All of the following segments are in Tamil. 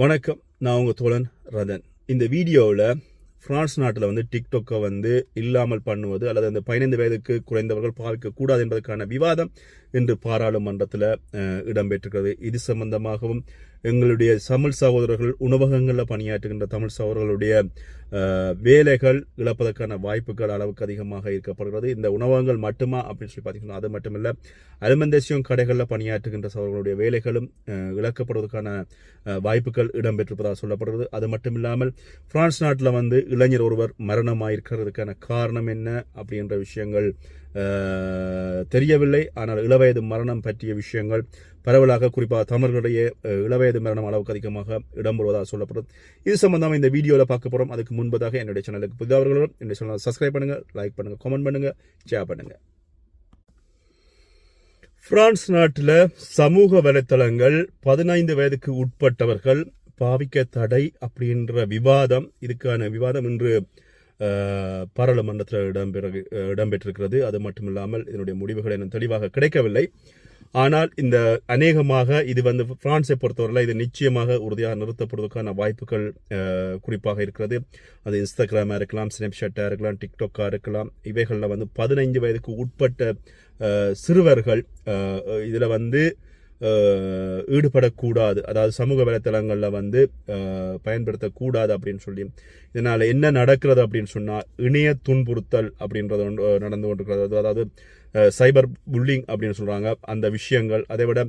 வணக்கம். நான் உங்கள் தோழன் ரதன். இந்த வீடியோவில் ஃப்ரான்ஸ் நாட்டில் வந்து டிக்டோக்கை வந்து இல்லாமல் பண்ணுவது அல்லது அந்த பதினைந்து வயதுக்கு குறைந்தவர்கள் பாவிக்கக்கூடாது என்பதற்கான விவாதம் இன்று பாராளுமன்றத்தில் இடம்பெற்றிருக்கிறது. இது சம்பந்தமாகவும் எங்களுடைய தமிழ் சகோதரர்கள் உணவகங்களில் பணியாற்றுகின்ற தமிழ் சகோதரர்களுடைய வேலைகள் இழப்பதற்கான வாய்ப்புகள் அளவுக்கு அதிகமாக இருக்கப்படுகிறது இந்த உணவகங்கள் மட்டுமா அப்படின்னு சொல்லி பார்த்தீங்கன்னா அது மட்டுமில்லை. அலுமந்தேசியம் கடைகளில் பணியாற்றுகின்ற சகோதரர்களுடைய வேலைகளும் இழக்கப்படுவதற்கான வாய்ப்புகள் இடம்பெற்றிருப்பதாக சொல்லப்படுகிறது. அது மட்டும் இல்லாமல் பிரான்ஸ் நாட்டில் வந்து இளைஞர் ஒருவர் மரணமாயிருக்கிறதுக்கான காரணம் என்ன அப்படின்ற விஷயங்கள் தெரியவில்லை. ஆனால் இளவயது மரணம் பற்றிய விஷயங்கள் பரவலாக குறிப்பாக தமிழர்களுடைய இளவயது மரணம் அளவுக்கு அதிகமாக இடம்பெறுவதாக சொல்லப்படும். இது சம்பந்தமாக இந்த வீடியோவில் பார்க்க போகிறோம் அதுக்கு முன்பதாக என்னுடைய சேனலுக்கு புதியவர்களும் என்னுடைய சேனலை சப்ஸ்கிரைப் பண்ணுங்கள் லைக் பண்ணுங்கள் கமெண்ட் பண்ணுங்கள் ஷேர் பண்ணுங்கள் பிரான்ஸ் நாட்டில் சமூக வலைத்தளங்கள் பதினைந்து வயதுக்கு உட்பட்டவர்கள் பாவிக்க தடை அப்படின்ற விவாதம் இதுக்கான விவாதம் இன்று பாராளுமன்றத்தில் இடம்பெற இடம்பெற்றிருக்கிறது அது மட்டுமில்லாமல் இதனுடைய முடிவுகள் இன்னும் தெளிவாக கிடைக்கவில்லை. ஆனால் இந்த அநேகமாக இது வந்து பிரான்ஸை பொறுத்தவரையில் இது நிச்சயமாக உறுதியாக நிறுத்தப்படுவதற்கான வாய்ப்புகள் குறிப்பாக இருக்கிறது. அது இன்ஸ்டாகிராமாக இருக்கலாம் ஸ்னாப்ஷாட்டாக இருக்கலாம் டிக்டாக்காக இருக்கலாம். இவைகளில் வந்து பதினைஞ்சு வயதுக்கு உட்பட்ட சிறுவர்கள் இதில் வந்து ஈடுபடக்கூடாது. அதாவது சமூக வலைத்தளங்களில் வந்து பயன்படுத்தக்கூடாது அப்படின்னு சொல்லி. இதனால் என்ன நடக்கிறது அப்படின்னு சொன்னால் இணைய துன்புறுத்தல் அப்படின்றது ஒன்று, நடந்து கொண்டிருக்கிறது. அதாவது சைபர் புல்லிங் அப்படின்னு சொல்கிறாங்க அந்த விஷயங்கள் அதை விட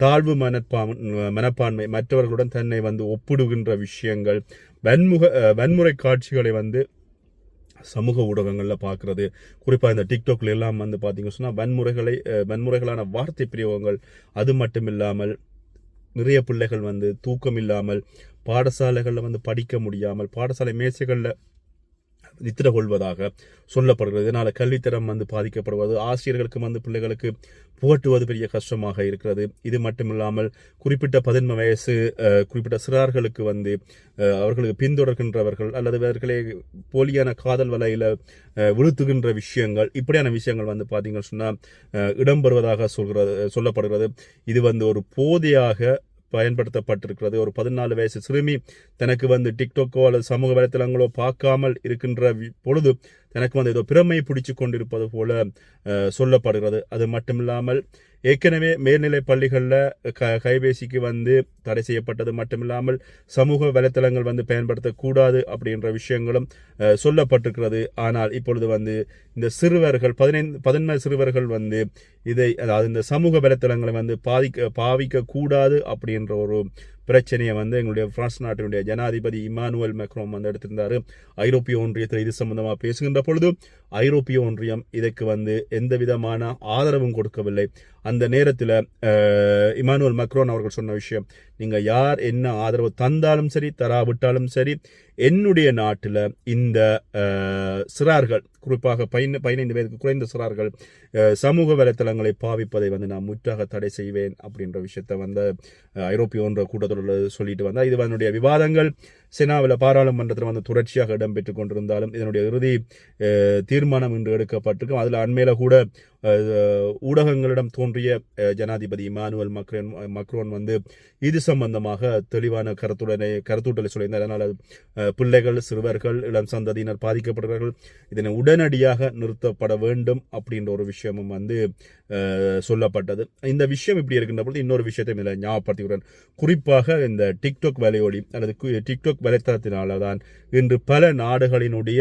தாழ்வு மனப்பான் மனப்பான்மை மற்றவர்களுடன் தன்னை வந்து ஒப்பிடுகின்ற விஷயங்கள் வன்முக வன்முறை காட்சிகளை வந்து சமூக ஊடகங்களில் பார்க்குறது குறிப்பாக இந்த டிக்டாக்ல எல்லாம் வந்து பார்த்தீங்கன்னு சொன்னால் வன்முறைகளை வன்முறைகளான வார்த்தை பிரயோகங்கள் அது மட்டும் இல்லாமல் நிறைய பிள்ளைகள் வந்து தூக்கம் இல்லாமல் பாடசாலைகளில் வந்து படிக்க முடியாமல் பாடசாலை மேசைகளில் நித்திர கொள்வதாக சொல்லப்படுகிறது. இதனால் கல்வித்தரம் வந்து பாதிக்கப்படுவது ஆசிரியர்களுக்கு வந்து பிள்ளைகளுக்கு புகட்டுவது பெரிய கஷ்டமாக இருக்கிறது. இது மட்டும் இல்லாமல் குறிப்பிட்ட பதின்ம வயசு குறிப்பிட்ட சிறார்களுக்கு வந்து அவர்களுக்கு பின்தொடர்கின்றவர்கள் அல்லது அவர்களே போலியான காதல் வலையில் விழுத்துகின்ற விஷயங்கள் இப்படியான விஷயங்கள் வந்து பார்த்தீங்கன்னு சொன்னால் இடம்பெறுவதாக சொல்கிறது சொல்லப்படுகிறது. இது வந்து ஒரு போதையாக பயன்படுத்தப்பட்டிருக்கிறது. ஒரு பதினாலு வயசு சிறுமி தனக்கு வந்து டிக்டோக்கோ அல்லது சமூக வலைத்தளங்களோ பார்க்காமல் இருக்கின்ற வி- பொழுது தனக்கு வந்து ஏதோ பிரமை பிடிச்சு கொண்டிருப்பது போல சொல்லப்படுகிறது. அது மட்டும் இல்லாமல் ஏற்கனவே மேல்நிலை பள்ளிகளில் க கைபேசிக்கு வந்து தடை செய்யப்பட்டது மட்டுமில்லாமல் சமூக வலைத்தளங்கள் வந்து பயன்படுத்தக்கூடாது அப்படின்ற விஷயங்களும் சொல்லப்பட்டிருக்கிறது. ஆனால் இப்பொழுது வந்து இந்த சிறுவர்கள் பதினைந்து பதினெண்டு சிறுவர்கள் வந்து இதை அதாவது இந்த சமூக வலைத்தளங்களை வந்து பாதிக்க பாவிக்கக்கூடாது அப்படின்ற ஒரு பிரச்சனையை வந்து எங்களுடைய பிரான்ஸ் நாட்டினுடைய ஜனாதிபதி இமானுவல் மெக்ரோம் வந்து எடுத்திருந்தார். ஐரோப்பிய ஒன்றியத்தில் இது சம்பந்தமாக பேசுகின்ற பொழுது ஐரோப்பிய ஒன்றியம் இதற்கு வந்து எந்த விதமான ஆதரவும் கொடுக்கவில்லை. அந்த நேரத்தில் இமானுவல் மக்ரோன் அவர்கள் சொன்ன விஷயம் நீங்கள் யார் என்ன ஆதரவு தந்தாலும் சரி தராவிட்டாலும் சரி என்னுடைய நாட்டில் இந்த சிறார்கள் குறிப்பாக பதின பதினைந்து பேருக்கு குறைந்த சிறார்கள் சமூக வலைத்தளங்களை பாவிப்பதை வந்து நான் முற்றாக தடை செய்வேன் அப்படின்ற விஷயத்தை வந்து ஐரோப்பிய ஒன்ற கூட்டத்தொடரில் சொல்லிட்டு வந்தால் இது அதனுடைய விவாதங்கள். செனாவில் பாராளுமன்றத்தில் வந்து தொடர்ச்சியாக இடம்பெற்று கொண்டிருந்தாலும் இதனுடைய இறுதி தீர்மானம் இன்று எடுக்கப்பட்டிருக்கும். அதில் அண்மையில் கூட ஊடகங்களிடம் தோன்றிய ஜனாதிபதி இமானுவல் மக்ரன் மக்ரோன் வந்து இது சம்பந்தமாக தெளிவான கருத்துடனை கருத்தூட்டலை சொல்லியிருந்தார். அதனால் பிள்ளைகள் சிறுவர்கள் இளம் சந்ததியினர் பாதிக்கப்படுகிறார்கள் இதனை உடனடியாக நிறுத்தப்பட வேண்டும் அப்படின்ற ஒரு விஷயமும் வந்து சொல்லப்பட்டது. இந்த விஷயம் இப்படி இருக்கின்ற பொழுது இன்னொரு விஷயத்தை இதில் ஞாபகப்படுத்துகிறேன் குறிப்பாக இந்த டிக்டாக் வேலையோடி அல்லது டிக்டாக் வலைத்தளத்தினால தான் இன்று பல நாடுகளினுடைய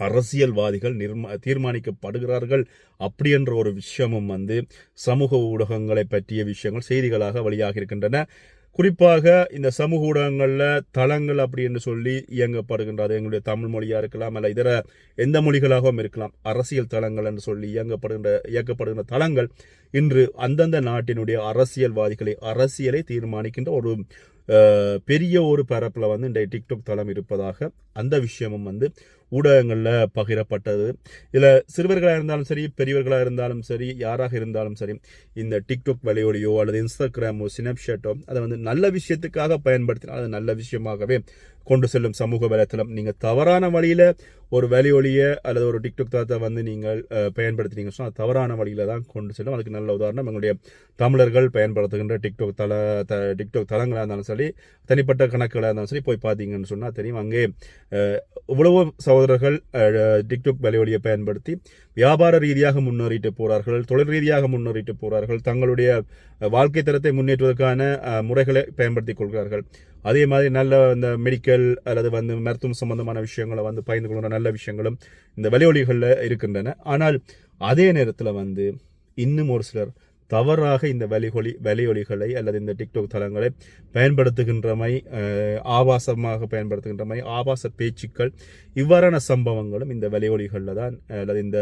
அரசியல்வாதிகள் நிர்மா தீர்மானிக்கப்படுகிறார்கள். அப்படி என்ற ஒரு விஷயமும் வந்து சமூக ஊடகங்களை பற்றிய விஷயங்கள் செய்திகளாக வெளியாக இருக்கின்றன. குறிப்பாக இந்த சமூக ஊடகங்களில் தளங்கள் அப்படி என்று சொல்லி இயங்கப்படுகின்றது. எங்களுடைய தமிழ் மொழியாக இருக்கலாம் அல்ல இதர எந்த மொழிகளாகவும் இருக்கலாம் அரசியல் தளங்கள் என்று சொல்லி இயங்கப்படுகின்ற இயக்கப்படுகின்ற தளங்கள் இன்று அந்தந்த நாட்டினுடைய அரசியல்வாதிகளை அரசியலை தீர்மானிக்கின்ற ஒரு பெரிய ஒரு பரப்பில் வந்து இந்த டிக்டாக் தளம் இருப்பதாக அந்த விஷயமும் வந்து ஊடகங்களில் பகிரப்பட்டது. இதில் சிறுவர்களாக இருந்தாலும் சரி பெரியவர்களாக இருந்தாலும் சரி யாராக இருந்தாலும் சரி இந்த டிக்டாக் வழியோடையோ அல்லது இன்ஸ்டாகிராமோ ஸ்னாப்ஷாட்டோ அதை வந்து நல்ல விஷயத்துக்காக பயன்படுத்தினால் அது நல்ல விஷயமாகவே கொண்டு செல்லும் சமூக வலைத்தளம். நீங்கள் தவறான வழியில் ஒரு வலியொலிய அல்லது ஒரு டிக்டாக் தளத்தை வந்து நீங்கள் பயன்படுத்தினீங்க சொன்னால் தவறான வழியில் தான் கொண்டு செல்லும். அதுக்கு நல்ல உதாரணம் எங்களுடைய தமிழர்கள் பயன்படுத்துகின்ற டிக்டாக் தள த டிக்டாக் தளங்களாக இருந்தாலும் சரி தனிப்பட்ட கணக்குகளாக இருந்தாலும் சரி போய் பார்த்தீங்கன்னு சொன்னால் தெரியும். அங்கே இவ்வளவு இவ்வளவோ சகோதரர்கள் டிக்டாக் வலைவழியை பயன்படுத்தி வியாபார ரீதியாக முன்னேறிட்டு போகிறார்கள் தொழில் ரீதியாக முன்னேறிட்டு போகிறார்கள் தங்களுடைய வாழ்க்கை தரத்தை முன்னேற்றுவதற்கான முறைகளை பயன்படுத்திக் கொள்கிறார்கள். அதே மாதிரி நல்ல இந்த மெடிக்கல் அல்லது வந்து மருத்துவம் சம்பந்தமான விஷயங்களை வந்து பயந்து கொள்கிற நல்ல விஷயங்களும் இந்த வலைவழிகளில் இருக்கின்றன. ஆனால் அதே நேரத்தில் வந்து இன்னும் ஒரு சிலர் தவறாக இந்த வலிகொலி வலியொலிகளை அல்லது இந்த டிக்டாக் தளங்களை பயன்படுத்துகின்றமை ஆபாசமாக பயன்படுத்துகின்றமை ஆபாச பேச்சுக்கள் இவ்வாறான சம்பவங்களும் இந்த வலியொலிகளில் தான் அல்லது இந்த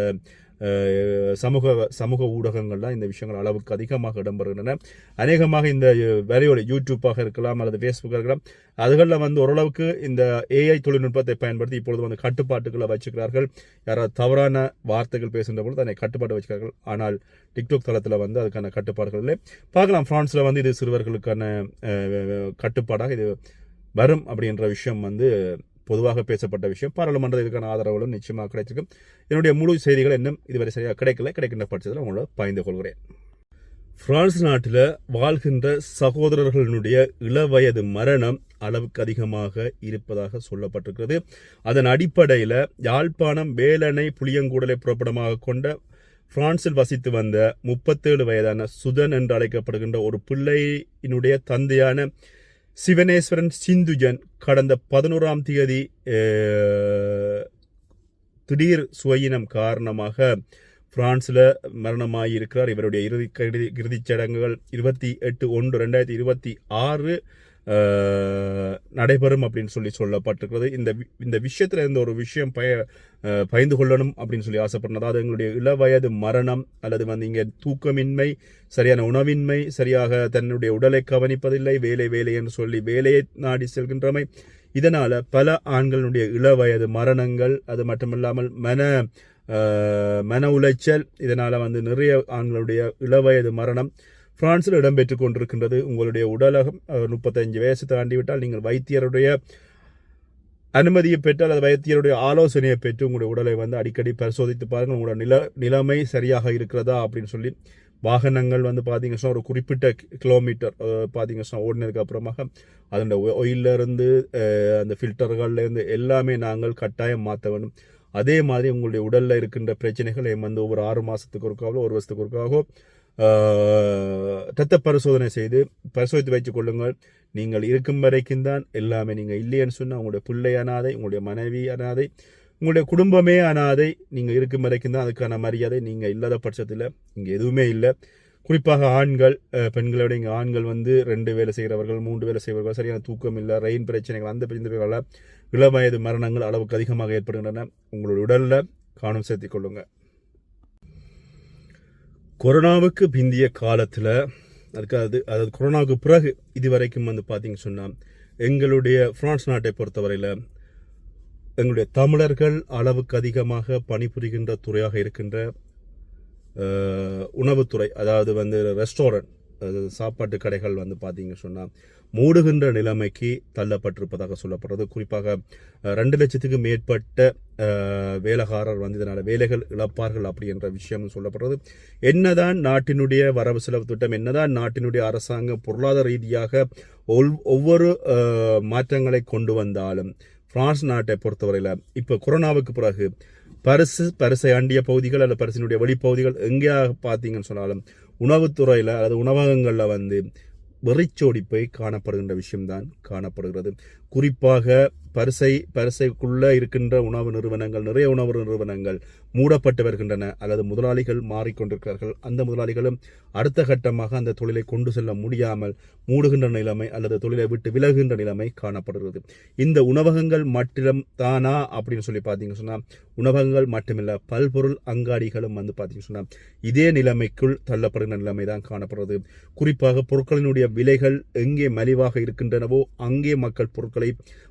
சமூக சமூக ஊடகங்கள்லாம் இந்த விஷயங்கள் அளவுக்கு அதிகமாக இடம்பெறுகின்றன. அநேகமாக இந்த வேலையோட யூடியூப்பாக இருக்கலாம் அல்லது ஃபேஸ்புக்காக இருக்கலாம் அதுகளில் வந்து ஓரளவுக்கு இந்த ஏஐ தொழில்நுட்பத்தை பயன்படுத்தி இப்பொழுது வந்து கட்டுப்பாட்டுகளை வச்சுக்கிறார்கள். யாராவது தவறான வார்த்தைகள் பேசுகின்ற பொழுது அதனை கட்டுப்பாடு வச்சுக்கிறார்கள். ஆனால் டிக்டாக் தளத்தில் வந்து அதுக்கான கட்டுப்பாடுகள் இல்லை. பார்க்கலாம் ஃப்ரான்ஸில் வந்து இது சிறுவர்களுக்கான கட்டுப்பாடாக இது வரும் அப்படின்ற விஷயம் வந்து பொதுவாக பேசப்பட்ட விஷயம். பாராளுமன்ற இதுக்கான ஆதரவுகளும் நிச்சயமாக கிடைச்சிருக்கும் என்னுடைய முழு செய்திகள் இன்னும் இதுவரை சரியாக கிடைக்கல. கிடைக்கின்ற பட்சத்தில் உங்களோட பயந்து கொள்கிறேன். பிரான்ஸ் நாட்டில் வாழ்கின்ற சகோதரர்களுடைய இளவயது மரணம் அளவுக்கு அதிகமாக இருப்பதாக சொல்லப்பட்டிருக்கிறது. அதன் அடிப்படையில் யாழ்ப்பாணம் வேலணை புளியங்கூடலை புறப்படமாக கொண்ட பிரான்சில் வசித்து வந்த முப்பத்தேழு வயதான சுதன் என்று அழைக்கப்படுகின்ற ஒரு பிள்ளையினுடைய தந்தையான சிவனேஸ்வரன் சிந்துஜன் கடந்த பதினோராம் தேதி திடீர் சுயினம் காரணமாக பிரான்ஸில் மரணமாகியிருக்கிறார் இவருடைய இறுதி இறுதிச் சடங்குகள் இருபத்தி எட்டு ஒன்று ரெண்டாயிரத்தி இருபத்தி ஆறு நடைபெறும் அப்படின்னு சொல்லி சொல்லப்பட்டிருக்கிறது. இந்த வி- இந்த விஷயத்தில் இருந்த ஒரு விஷயம் பய பயந்து கொள்ளணும் அப்படின்னு சொல்லி ஆசைப்படணும் அதாவது எங்களுடைய இளவயது மரணம் அல்லது வந்து இங்கே தூக்கமின்மை சரியான உணவின்மை சரியாக தன்னுடைய உடலை கவனிப்பதில்லை வேலை வேலை என்று சொல்லி வேலையை நாடி செல்கின்றமை. இதனால் பல ஆண்களுடைய இளவயது மரணங்கள் அது மட்டுமில்லாமல் மன மன உளைச்சல் இதனால் வந்து நிறைய ஆண்களுடைய இளவயது மரணம் பிரான்சில் இடம்பெற்று கொண்டிருக்கின்றது. உங்களுடைய உடலகம் முப்பத்தஞ்சு வயசு தாண்டி விட்டால் நீங்கள் வைத்தியருடைய அனுமதியை பெற்று அல்லது வைத்தியருடைய ஆலோசனையை பெற்று உங்களுடைய உடலை வந்து அடிக்கடி பரிசோதித்து பாருங்கள். உங்களோட நில நிலைமை சரியாக இருக்கிறதா அப்படின்னு சொல்லி வாகனங்கள் வந்து பார்த்தீங்க ஒரு குறிப்பிட்ட கிலோமீட்டர் பார்த்தீங்கன்னா ஓடினதுக்கு அப்புறமாக அதோட இருந்து அந்த ஃபில்டர்கள்லேருந்து எல்லாமே நாங்கள் கட்டாயம் மாற்ற வேண்டும். அதே மாதிரி உங்களுடைய உடலில் இருக்கின்ற பிரச்சனைகளை வந்து ஒவ்வொரு ஆறு மாதத்துக்கு ஒருக்காவோ ஒரு வருஷத்துக்கு ஒருக்காகவோ இரத்த பரிசோதனை செய்து பரிசோதித்து வைத்துக் கொள்ளுங்கள். நீங்கள் இருக்கும் வரைக்கும் தான் எல்லாமே நீங்கள் இல்லைன்னு சொன்னால் உங்களுடைய பிள்ளை அனாதை உங்களுடைய மனைவி அனாதை உங்களுடைய குடும்பமே அனாதை நீங்கள் இருக்கும் வரைக்கும் தான் அதுக்கான மரியாதை நீங்கள் இல்லாத பட்சத்தில் இங்கே எதுவுமே இல்லை. குறிப்பாக ஆண்கள் பெண்களை விட இங்கே ஆண்கள் வந்து ரெண்டு வேலை செய்கிறவர்கள் மூன்று வேலை செய்கிறவர்கள் சரியான தூக்கம் இல்லை ரெயின் பிரச்சனைகள் அந்த பிரச்சனைகளால் இளவயது மரணங்கள் அளவுக்கு அதிகமாக ஏற்படுகின்றன. உங்களுடைய உடலில் கவனம் செலுத்திக் கொள்ளுங்கள் கொரோனாவுக்கு பிந்திய காலத்தில் அதுக்கு அது அதாவது கொரோனாவுக்கு பிறகு இதுவரைக்கும் வந்து பார்த்திங்க சொன்னால் எங்களுடைய ஃப்ரான்ஸ் நாட்டை பொறுத்தவரையில் எங்களுடைய தமிழர்கள் அளவுக்கு அதிகமாக பணிபுரிகின்ற துறையாக இருக்கின்ற உணவுத்துறை அதாவது வந்து ரெஸ்டாரண்ட் சாப்பாட்டு கடைகள் வந்து பார்த்தீங்க சொன்னால் மூடுகின்ற நிலைமைக்கு தள்ளப்பட்டிருப்பதாக சொல்லப்படுறது குறிப்பாக ரெண்டு லட்சத்துக்கு மேற்பட்ட வேலைக்காரர் வந்து இதனால் வேலைகள் இழப்பார்கள் அப்படி என்ற விஷயம் சொல்லப்படுறது என்னதான் நாட்டினுடைய வரவு செலவு திட்டம் என்னதான் நாட்டினுடைய அரசாங்கம் பொருளாதார ரீதியாக ஒவ்வொரு மாற்றங்களை கொண்டு வந்தாலும் பிரான்ஸ் நாட்டை பொறுத்தவரையில் இப்போ கொரோனாவுக்கு பிறகு பரிசு பரிசை அண்டிய பகுதிகள் அல்லது பரிசினுடைய வெளிப்பகுதிகள் எங்கேயாக பார்த்தீங்கன்னு சொன்னாலும் உணவுத்துறையில் அல்லது உணவகங்களில் வந்து வெறிச்சோடி போய் காணப்படுகின்ற விஷயம்தான் காணப்படுகிறது. குறிப்பாக பரிசை பரிசைக்குள்ளே இருக்கின்ற உணவு நிறுவனங்கள் நிறைய உணவு நிறுவனங்கள் மூடப்பட்டு வருகின்றன அல்லது முதலாளிகள் மாறிக்கொண்டிருக்கிறார்கள். அந்த முதலாளிகளும் அடுத்த கட்டமாக அந்த தொழிலை கொண்டு செல்ல முடியாமல் மூடுகின்ற நிலைமை அல்லது தொழிலை விட்டு விலகுகின்ற நிலைமை காணப்படுகிறது. இந்த உணவகங்கள் மட்டிலும் தானா அப்படின்னு சொல்லி பார்த்தீங்க சொன்னால் உணவகங்கள் மட்டுமில்ல பல்பொருள் அங்காடிகளும் வந்து பார்த்தீங்க சொன்னா இதே நிலைமைக்குள் தள்ளப்படுகின்ற நிலைமை தான் காணப்படுறது குறிப்பாக பொருட்களினுடைய விலைகள் எங்கே மலிவாக இருக்கின்றனவோ அங்கே மக்கள் பொருட்களை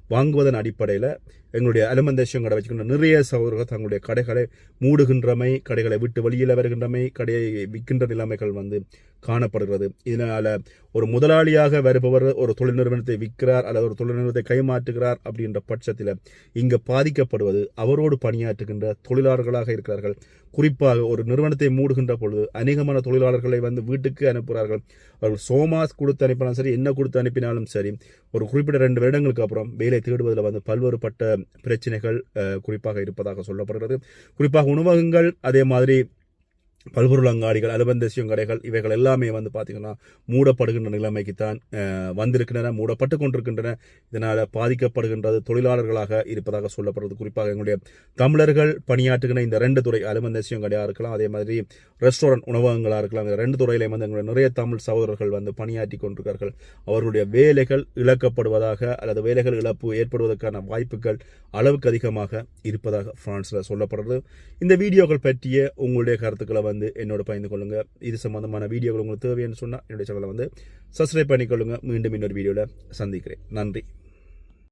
வாங்குவதன் அடிப்படையில் எங்களுடைய அலுமந்தேஷம் கடை வச்சுக்கின்ற நிறைய சகோதரர்கள் தங்களுடைய கடைகளை மூடுகின்றமை கடைகளை விட்டு வெளியில் வருகின்றமை கடையை விற்கின்ற நிலைமைகள் வந்து காணப்படுகிறது. இதனால் ஒரு முதலாளியாக வருபவர் ஒரு தொழில் நிறுவனத்தை விற்கிறார் அல்லது ஒரு தொழில் நிறுவனத்தை கைமாற்றுகிறார் அப்படின்ற பட்சத்தில் இங்கு பாதிக்கப்படுவது அவரோடு பணியாற்றுகின்ற தொழிலாளர்களாக இருக்கிறார்கள். குறிப்பாக ஒரு நிறுவனத்தை மூடுகின்ற பொழுது அநேகமான தொழிலாளர்களை வந்து வீட்டுக்கு அனுப்புகிறார்கள். அவர்கள் சோமாஸ் கொடுத்து அனுப்பினாலும் சரி என்ன கொடுத்து அனுப்பினாலும் சரி ஒரு குறிப்பிட்ட ரெண்டு வருடங்களுக்கு அப்புறம் வேலை தேடுவதில் வந்து பல்வேறுபட்ட பிரச்சனைகள் குறிப்பாக இருப்பதாக சொல்லப்படுகிறது. குறிப்பாக உணவகங்கள் அதே மாதிரி பல்பொருள் அங்காடிகள் அலுபந்தசியம் கடைகள் இவைகள் எல்லாமே வந்து பார்த்திங்கன்னா மூடப்படுகின்ற நிலைமைக்கு தான் வந்திருக்கின்றன மூடப்பட்டு கொண்டிருக்கின்றன இதனால் பாதிக்கப்படுகின்றது தொழிலாளர்களாக இருப்பதாக சொல்லப்படுறது. குறிப்பாக எங்களுடைய தமிழர்கள் பணியாற்றுகின்ற இந்த ரெண்டு துறை அலுவந்தசியம் கடையாக இருக்கலாம் அதே மாதிரி ரெஸ்டாரண்ட் உணவகங்களாக இருக்கலாம் இந்த ரெண்டு துறையிலையும் வந்து எங்களுடைய நிறைய தமிழ் சகோதரர்கள் வந்து பணியாற்றி கொண்டிருக்கிறார்கள். அவர்களுடைய வேலைகள் இழக்கப்படுவதாக அல்லது வேலைகள் இழப்பு ஏற்படுவதற்கான வாய்ப்புகள் அளவுக்கு அதிகமாக இருப்பதாக பிரான்ஸில் சொல்லப்படுறது இந்த வீடியோக்கள் பற்றிய உங்களுடைய கருத்துக்களை வந்து வந்து என்னோட பகிர்ந்து கொள்ளுங்க. இது சம்பந்தமான வீடியோக்கள் உங்களுக்கு தேவைன்னு சொன்னால் என்னுடைய சேனலை வந்து சப்ஸ்கிரைப் பண்ணிக்கொள்ளுங்க. மீண்டும் இன்னொரு வீடியோவில் சந்திக்கிறேன். நன்றி.